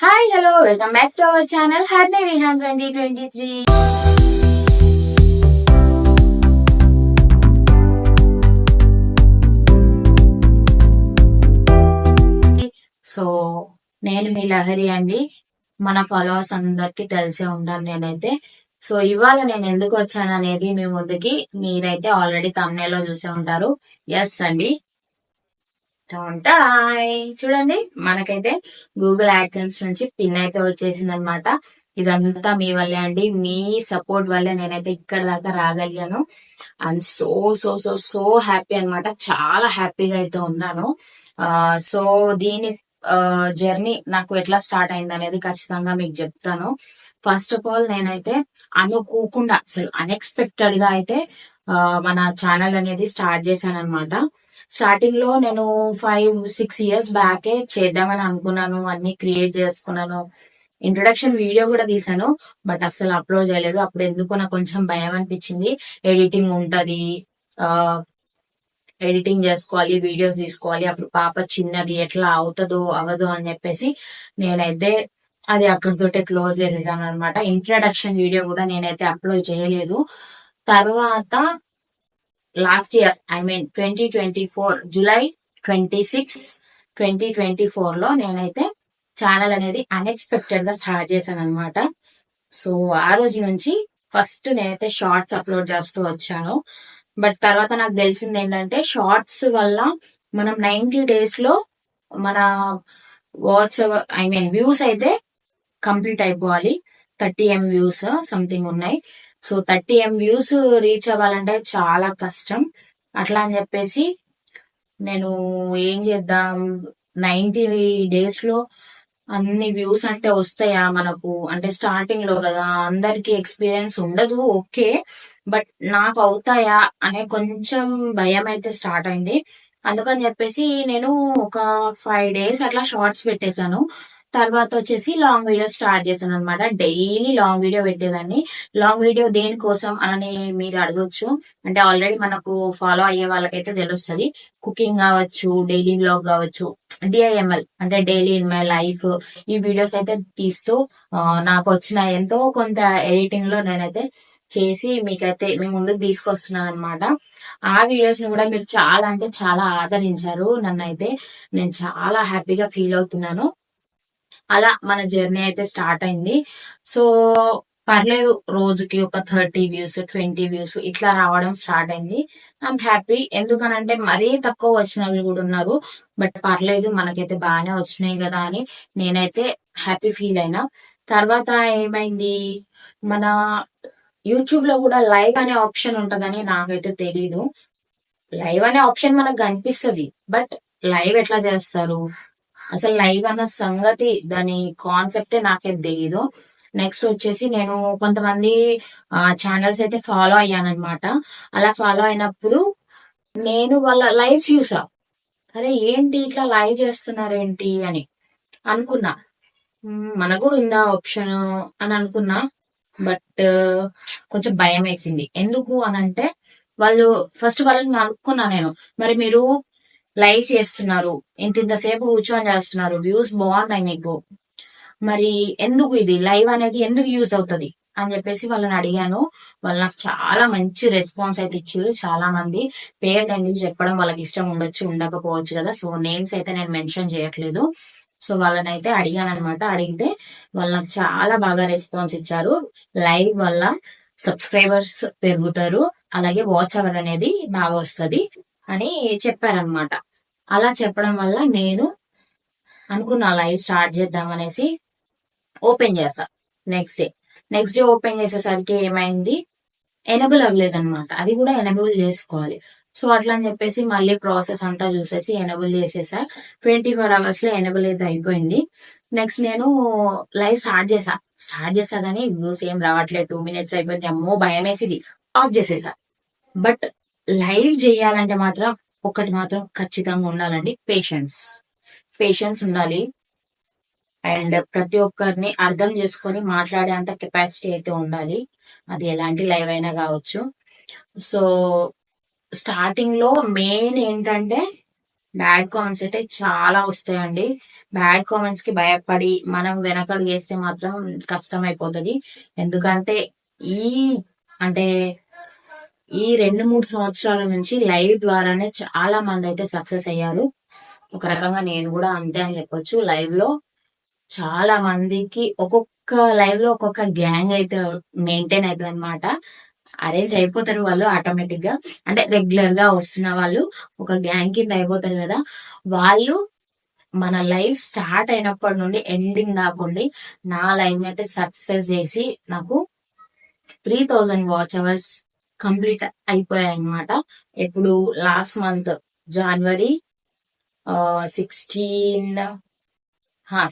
Hi hello welcome back to our channel హర్నే రిహాన్ twenty twenty three so నేను మీ లహరి అండి. మన ఫాలోవర్స్ అందరికి తెలిసే ఉంటాను నేనైతే. సో ఇవాళ నేను ఎందుకు వచ్చాను అనేది మీ ముందుకి మీరైతే ఆల్రెడీ తమ్నేలో చూసే ఉంటారు. ఎస్ అండి. చూడండి మనకైతే గూగుల్ యాడ్సెన్స్ నుంచి పిన్ అయితే వచ్చేసింది అనమాట ఇదంతా మీ వల్లే అండి. మీ సపోర్ట్ వల్లే నేనైతే ఇక్కడ దాకా రాగలిగాను. And so so so so happy అన్నమాట. చాలా హ్యాపీగా అయితే ఉన్నాను. ఆ సో దీని జర్నీ నాకు ఎట్లా స్టార్ట్ అయింది అనేది ఖచ్చితంగా మీకు చెప్తాను. ఫస్ట్ ఆఫ్ ఆల్ నేనైతే అనుకోకుండా అసలు అన్ఎక్స్పెక్టెడ్గా అయితే మన ఛానల్ అనేది స్టార్ట్ చేశాను అనమాట స్టార్టింగ్లో నేను ఫైవ్ సిక్స్ ఇయర్స్ బ్యాకే చేద్దామని అనుకున్నాను అన్ని క్రియేట్ చేసుకున్నాను. ఇంట్రొడక్షన్ వీడియో కూడా తీసాను బట్ అస్సలు అప్లోడ్ చేయలేదు. అప్పుడు ఎందుకు నాకు కొంచెం భయం అనిపించింది. ఎడిటింగ్ ఉంటది ఆ ఎడిటింగ్ చేసుకోవాలి వీడియోస్ తీసుకోవాలి అప్పుడు పాప చిన్నది ఎట్లా అవుతుందో అవదో అని చెప్పేసి నేనైతే అది అక్కడితోటే క్లోజ్ చేసేసాను అనమాట ఇంట్రడక్షన్ వీడియో కూడా నేనైతే అప్లోడ్ చేయలేదు. తర్వాత last year I mean twenty twenty four July twenty six twenty twenty ఫోర్లో నేనైతే ఛానల్ అనేది అన్ఎక్స్పెక్టెడ్గా స్టార్ట్ చేశాను అనమాట సో ఆ రోజు నుంచి ఫస్ట్ నేనైతే షార్ట్స్ అప్లోడ్ చేస్తూ వచ్చాను. బట్ తర్వాత నాకు తెలిసింది ఏంటంటే షార్ట్స్ వల్ల మనం నైన్టీ డేస్లో మన వాచ్ ఐ మీన్ వ్యూస్ అయితే కంప్లీట్ అయిపోవాలి. థర్టీ ఎం వ్యూస్ సంథింగ్ ఉన్నాయి. So thirty M views reach అవ్వాలంటే చాలా కష్టం. అట్లా అని చెప్పేసి నేను ఏం చేద్దాం? నైన్టీ డేస్లో అన్ని వ్యూస్ అంటే వస్తాయా మనకు? అంటే స్టార్టింగ్లో కదా అందరికి ఎక్స్పీరియన్స్ ఉండదు ఓకే. బట్ నాకు అవుతాయా అనే కొంచెం భయం అయితే స్టార్ట్ అయింది. అందుకని చెప్పేసి నేను ఒక ఫైవ్ డేస్ అట్లా షార్ట్స్ పెట్టేశాను. తర్వాత వచ్చేసి లాంగ్ వీడియో స్టార్ట్ చేశాను అనమాట డైలీ లాంగ్ వీడియో పెట్టేదాన్ని. లాంగ్ వీడియో దేనికోసం అని మీరు అడగొచ్చు. అంటే ఆల్రెడీ మనకు ఫాలో అయ్యే వాళ్ళకైతే తెలుస్తుంది. కుకింగ్ కావచ్చు డైలీ బ్లాగ్ కావచ్చు డిఐఎంఎల్ అంటే డైలీ ఇన్ మై లైఫ్ ఈ వీడియోస్ అయితే తీస్తూ నాకు వచ్చిన ఎంతో కొంత ఎడిటింగ్లో నేనైతే చేసి మీకైతే మీ ముందుకు తీసుకొస్తున్నాను అనమాట ఆ వీడియోస్ని కూడా మీరు చాలా అంటే చాలా ఆదరించారు. నన్ను అయితే నేను చాలా హ్యాపీగా ఫీల్ అవుతున్నాను. అలా మన జర్నీ అయితే స్టార్ట్ అయింది. సో పర్లేదు రోజుకి ఒక థర్టీ వ్యూస్ ట్వంటీ వ్యూస్ ఇట్లా రావడం స్టార్ట్ అయింది. I'm happy. ఎందుకనంటే మరీ తక్కువ వచ్చిన వాళ్ళు కూడా ఉన్నారు. బట్ పర్లేదు మనకైతే బాగానే వచ్చినాయి కదా అని నేనైతే హ్యాపీ ఫీల్ అయినా. తర్వాత ఏమైంది? మన యూట్యూబ్లో కూడా లైవ్ అనే ఆప్షన్ ఉంటదని నాకైతే తెలీదు. లైవ్ అనే ఆప్షన్ మనకు కనిపిస్తుంది. బట్ లైవ్ ఎట్లా చేస్తారు? అసలు లైవ్ అన్న సంగతి దాని కాన్సెప్టే నాకేం తెలియదు నెక్స్ట్ వచ్చేసి నేను కొంతమంది ఛానల్స్ అయితే ఫాలో అయ్యానమాట అలా ఫాలో అయినప్పుడు నేను వాళ్ళ లైవ్ చూసా. అరే ఏంటి ఇట్లా లైవ్ చేస్తున్నారు ఏంటి అని అనుకున్నా. మనకు కూడా ఉందా ఆప్షన్ అని అనుకున్నా. బట్ కొంచెం భయం వేసింది. ఎందుకు అని అంటే వాళ్ళు ఫస్ట్ వాళ్ళని అనుకున్నా నేను. మరి మీరు లైవ్ చేస్తున్నారు. ఇంత ఇంతసేపు కూర్చొని చేస్తున్నారు. వ్యూస్ బాగున్నాయి మీకు. మరి ఎందుకు ఇది? లైవ్ అనేది ఎందుకు యూజ్ అవుతుంది? అని చెప్పేసి వాళ్ళని అడిగాను. వాళ్ళు నాకు చాలా మంచి రెస్పాన్స్ అయితే ఇచ్చారు. చాలా మంది పేర్లు ఎందుకు చెప్పడం వాళ్ళకి ఇష్టం ఉండొచ్చు ఉండకపోవచ్చు కదా. సో నేమ్స్ అయితే నేను మెన్షన్ చేయట్లేదు. సో వాళ్ళని అయితే అడిగాను అనమాట అడిగితే వాళ్ళు నాకు చాలా బాగా రెస్పాన్స్ ఇచ్చారు. లైవ్ వల్ల సబ్స్క్రైబర్స్ పెరుగుతారు. అలాగే వాచ్ అవర్ అనేది బాగా వస్తది. అని చెప్పారనమాట అలా చెప్పడం వల్ల నేను అనుకున్నా లైవ్ స్టార్ట్ చేద్దాం అనేసి ఓపెన్ చేసా next day. Next day open చేసేసరికి ఏమైంది? ఎనబుల్ అవ్వలేదనమాట అది కూడా ఎనబుల్ చేసుకోవాలి. సో అట్లా అని చెప్పేసి మళ్ళీ ప్రాసెస్ అంతా చూసేసి ఎనబుల్ చేసేసా. ట్వంటీ ఫోర్ అవర్స్లో ఎనబుల్ అయితే అయిపోయింది. నెక్స్ట్ నేను లైవ్ స్టార్ట్ చేసా. స్టార్ట్ చేసా కానీ వ్యూస్ ఏం రావట్లేదు. టూ మినిట్స్ అయిపోయింది. అమ్మో భయం వేసింది ఆఫ్ చేసేసా. బట్ లైవ్ చేయాలంటే మాత్రం ఒకటి మాత్రం ఖచ్చితంగా ఉండాలండి. పేషెన్స్. పేషెన్స్ ఉండాలి. అండ్ ప్రతి ఒక్కరిని అర్థం చేసుకొని మాట్లాడే అంత కెపాసిటీ అయితే ఉండాలి. అది ఎలాంటి లైవ్ అయినా కావచ్చు. సో స్టార్టింగ్లో మెయిన్ ఏంటంటే బ్యాడ్ కామెంట్స్ అయితే చాలా వస్తాయండి. బ్యాడ్ కామెంట్స్కి భయపడి మనం వెనకడు చేస్తే మాత్రం కష్టం అయిపోతుంది ఎందుకంటే ఈ అంటే ఈ రెండు మూడు సంవత్సరాల నుంచి లైవ్ ద్వారానే చాలా మంది అయితే సక్సెస్ అయ్యారు. ఒక రకంగా నేను కూడా అంతే అని చెప్పొచ్చు. లైవ్లో చాలా మందికి ఒక్కొక్క లైవ్లో ఒక్కొక్క గ్యాంగ్ అయితే మెయింటైన్ అవుతుంది అనమాట అరేంజ్ అయిపోతారు వాళ్ళు ఆటోమేటిక్గా. అంటే రెగ్యులర్గా వస్తున్న వాళ్ళు ఒక గ్యాంగ్ కింద అయిపోతారు కదా. వాళ్ళు మన లైవ్ స్టార్ట్ అయినప్పటి నుండి ఎండింగ్ దాకుండి నా లైవ్ అయితే సక్సెస్ చేసి నాకు three thousand watch hours complete అయిపోయాయి అనమాట ఇప్పుడు లాస్ట్ మంత్ జనవరి సిక్స్టీన్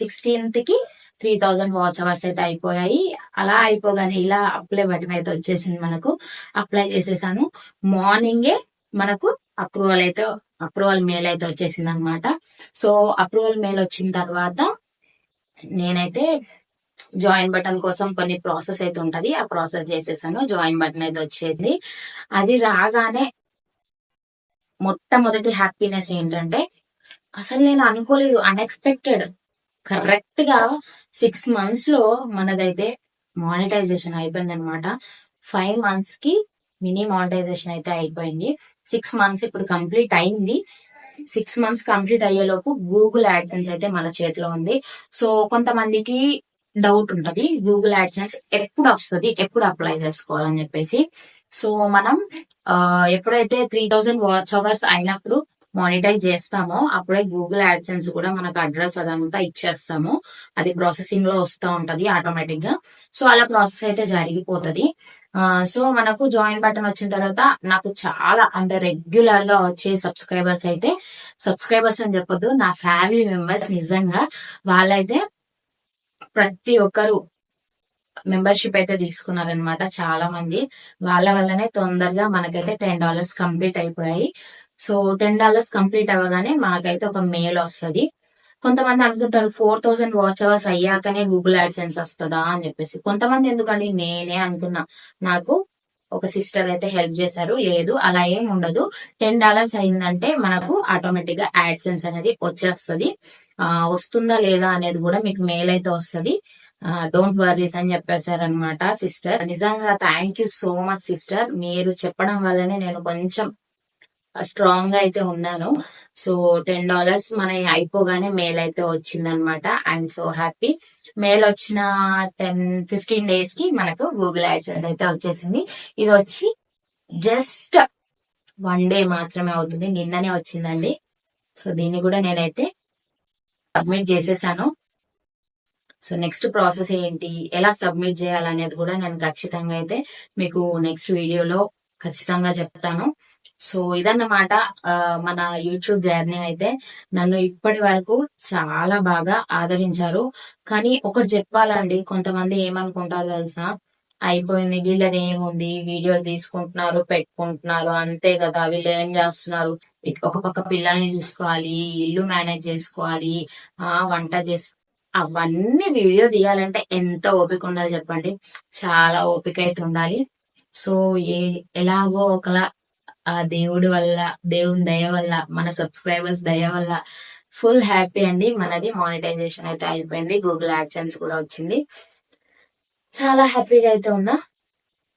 సిక్స్టీన్త్కి త్రీ థౌజండ్ వాచ్ అవర్స్ అయితే అయిపోయాయి. అలా అయిపోగానే ఇలా అప్లై బటన్ అయితే వచ్చేసింది మనకు. అప్లై చేసేసాను. మార్నింగే మనకు అప్రూవల్ అయితే అప్రూవల్ మెయిల్ అయితే వచ్చేసింది అనమాట సో అప్రూవల్ మెయిల్ వచ్చిన తర్వాత నేనైతే జాయిన్ బటన్ కోసం కొన్ని ప్రాసెస్ అయితే ఉంటది. ఆ ప్రాసెస్ చేసేసాను. జాయిన్ బటన్ అయితే వచ్చేది. అది రాగానే మొట్టమొదటి హ్యాపీనెస్ ఏంటంటే అసలు నేను అనుకోలేదు అన్ఎక్స్పెక్టెడ్ కరెక్ట్గా సిక్స్ మంత్స్లో మనదైతే మానిటైజేషన్ అయిపోయింది అనమాట ఫైవ్ మంత్స్కి మినీ మానిటైజేషన్ అయితే అయిపోయింది. సిక్స్ మంత్స్ ఇప్పుడు కంప్లీట్ అయింది. సిక్స్ మంత్స్ కంప్లీట్ అయ్యేలోపు గూగుల్ యాడ్సెన్స్ అయితే మన చేతిలో ఉంది. సో కొంతమందికి డౌట్ ఉంటది. గూగుల్ యాడ్సెన్స్ ఎప్పుడు వస్తుంది ఎప్పుడు అప్లై చేసుకోవాలని చెప్పేసి. సో మనం ఎప్పుడైతే త్రీ థౌజండ్ వాచ్ అవర్స్ అయినప్పుడు మానిటైజ్ చేస్తామో అప్పుడే గూగుల్ యాడ్సెన్స్ కూడా మనకు అడ్రస్ అదంతా ఇచ్చేస్తాము. అది ప్రాసెసింగ్లో వస్తూ ఉంటది ఆటోమేటిక్గా. సో అలా ప్రాసెస్ అయితే జరిగిపోతది. సో మనకు జాయిన్ బటన్ వచ్చిన తర్వాత నాకు చాలా అంటే రెగ్యులర్గా వచ్చే సబ్స్క్రైబర్స్ అయితే సబ్స్క్రైబర్స్ అని చెప్పొద్దు నా ఫ్యామిలీ మెంబర్స్ నిజంగా వాళ్ళైతే ప్రతి ఒక్కరు మెంబర్షిప్ అయితే తీసుకున్నారనమాట చాలా మంది వాళ్ళ వల్లనే తొందరగా మనకైతే టెన్ డాలర్స్ కంప్లీట్ అయిపోయాయి. సో టెన్ డాలర్స్ కంప్లీట్ అవ్వగానే మనకైతే ఒక మెయిల్ వస్తుంది. కొంతమంది అనుకుంటారు ఫోర్ థౌసండ్ వాచ్ అవర్స్ అయ్యాకనే గూగుల్ యాడ్సెన్స్ వస్తుందా అని చెప్పేసి. కొంతమంది ఎందుకండి నేనే అనుకున్నా. నాకు ఒక సిస్టర్ అయితే హెల్ప్ చేశారు. లేదు అలా ఏం ఉండదు. టెన్ డాలర్స్ అయిందంటే మనకు ఆటోమేటిక్గా యాడ్సెన్స్ అనేది వచ్చేస్తుంది. ఆ, వస్తుందా లేదా అనేది కూడా మీకు మెయిల్ అయితే వస్తుంది. డోంట్ వర్రీస్ అని చెప్పేశారు అనమాట సిస్టర్. నిజంగా thank you so much sister. మీరు చెప్పడం వల్లనే నేను కొంచెం స్ట్రాంగ్గా అయితే ఉన్నాను. సో టెన్ డాలర్స్ మన అయిపోగానే మెయిల్ అయితే వచ్చిందనమాట ఐఎమ్ సో హ్యాపీ మెయిల్ వచ్చిన టెన్ ఫిఫ్టీన్ డేస్కి మనకు గూగుల్ యాడ్సెన్స్ అయితే వచ్చేసింది. ఇది వచ్చి జస్ట్ వన్ డే మాత్రమే అవుతుంది. నిన్ననే వచ్చిందండి. సో దీన్ని కూడా నేనైతే సబ్మిట్ చేసేసాను. సో నెక్స్ట్ ప్రాసెస్ ఏంటి? ఎలా సబ్మిట్ చేయాలనేది కూడా నేను ఖచ్చితంగా అయితే మీకు నెక్స్ట్ వీడియోలో ఖచ్చితంగా చెప్తాను. సో ఇదన్నమాట మన యూట్యూబ్ జర్నీ అయితే. నన్ను ఇప్పటి వరకు చాలా బాగా ఆదరించారు. కానీ ఒకటి చెప్పాలండి కొంతమంది ఏమనుకుంటారు తెలుసా? అయిపోయింది వీళ్ళది ఏముంది? వీడియోలు తీసుకుంటున్నారు పెట్టుకుంటున్నారు అంతే కదా వీళ్ళు ఏం చేస్తున్నారు? ఒక పక్క పిల్లల్ని చూసుకోవాలి ఇల్లు మేనేజ్ చేసుకోవాలి ఆ వంట చేసు అవన్నీ వీడియో తీయాలంటే ఎంత ఓపిక ఉండాలి చెప్పండి? చాలా ఓపిక అయితే ఉండాలి. సో ఏ ఎలాగో ఒకలా ఆ దేవుడి వల్ల దేవుని దయ వల్ల మన సబ్స్క్రైబర్స్ దయ వల్ల ఫుల్ హ్యాపీ అండి. మనది మానిటైజేషన్ అయితే అయిపోయింది. గూగుల్ యాడ్సెన్స్ కూడా వచ్చింది. చాలా హ్యాపీగా అయితే ఉన్నా.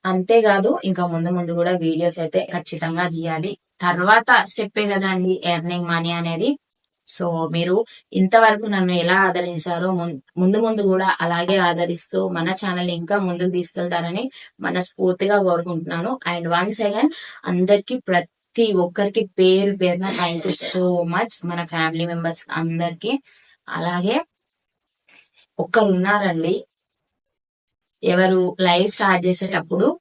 అంతేకాదు ఇంకా ముందు ముందు కూడా వీడియోస్ అయితే ఖచ్చితంగా తీయాలి. తర్వాత స్టెప్పే కదా అండి ఎర్నింగ్ మనీ అనేది. సో మీరు ఇంతవరకు నన్ను ఎలా ఆదరించారో ముందు ముందు కూడా అలాగే ఆదరిస్తూ మన ఛానల్ ఇంకా ముందుకు తీసుకెళ్తారని మనస్ఫూర్తిగా కోరుకుంటున్నాను. అండ్ వన్స్ అగైన్ అందరికి ప్రతి ఒక్కరికి పేరు పేరున థ్యాంక్ యూ సో మచ్ మన ఫ్యామిలీ మెంబర్స్ అందరికి. అలాగే ఒక్కరు ఉన్నారండి. ఎవరు లైవ్ స్టార్ట్ చేసేటప్పుడు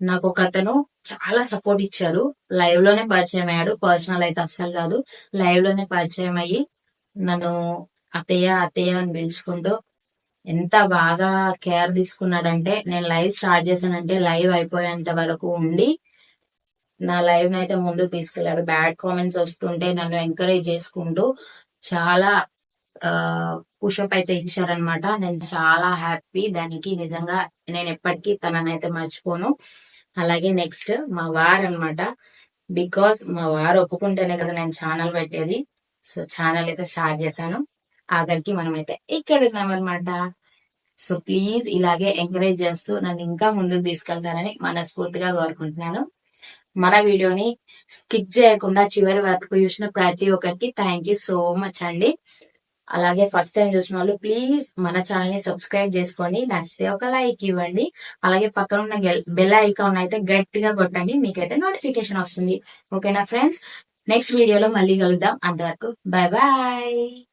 నాకు ఒక అతను చాలా సపోర్ట్ ఇచ్చాడు. లైవ్లోనే పరిచయం అయ్యాడు. పర్సనల్ అయితే అస్సలు కాదు. లైవ్లోనే పరిచయం అయ్యి నన్ను అత్తయ్య అత్తయ్య అని పిలుచుకుంటూ ఎంత బాగా కేర్ తీసుకున్నాడంటే నేను లైవ్ స్టార్ట్ చేశానంటే లైవ్ అయిపోయేంత వరకు ఉండి నా లైవ్ అయితే ముందుకు తీసుకెళ్ళాడు బ్యాడ్ కామెంట్స్ వస్తుంటే నన్ను ఎంకరేజ్ చేసుకుంటూ చాలా పుషప్ అయితే ఇచ్చారనమాట నేను చాలా హ్యాపీ. దానికి నిజంగా నేను ఎప్పటికీ తననైతే మర్చిపోను. అలాగే నెక్స్ట్ మా వార్ అన్నమాట బికాస్ మా వారు ఒప్పుకుంటేనే కదా నేను ఛానల్ పెట్టేది. సో ఛానల్ అయితే స్టార్ట్ చేశాను. ఆఖరికి మనమైతే ఇక్కడ ఉన్నామన్నమాట సో ప్లీజ్ ఇలాగే ఎంకరేజ్ చేస్తూ నన్ను ఇంకా ముందుకు తీసుకెళ్తారని మనస్ఫూర్తిగా కోరుకుంటున్నాను. మన వీడియోని స్కిప్ చేయకుండా చివరి వరకు చూసిన ప్రతి ఒక్కరికి థ్యాంక్ యూ సో మచ్ అండి. అలాగే ఫస్ట్ టైం చూసిన వాళ్ళు ప్లీజ్ మన ఛానల్ని సబ్స్క్రైబ్ చేసుకోండి నచ్చితే ఒక లైక్ ఇవ్వండి. అలాగే పక్కన ఉన్న బెల్ ఐకాన్ అయితే గట్టిగా కొట్టండి. మీకైతే నోటిఫికేషన్ వస్తుంది. ఓకేనా ఫ్రెండ్స్ నెక్స్ట్ వీడియోలో మళ్ళీ కలుద్దాం. అంతవరకు బాయ్ బాయ్